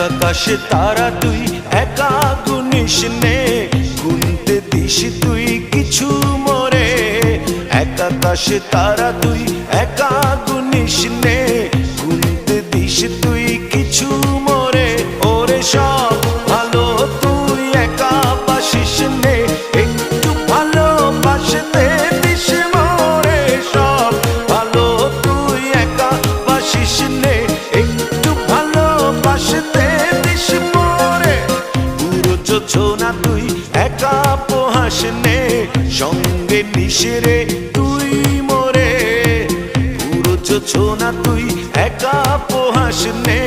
আকাশে তারা তুই, একা গুনিস নে। গুনতে দিস তুই কিছু মরে। এক আকাশে তারা তুই, একা গুনিস নে। গুনতে দিস তুই পুরো যোজনা তুই? একা পোহাস নে সঙ্গে নিশিরে তুই মরে। পুরো যোজনা তুই? একা পোহাস নে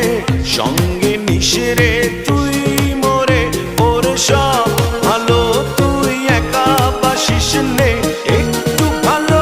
সঙ্গে নিশিরে তুই মরে। ওরে সব ভালো তুই একা বাসিস নে, একটু ভালো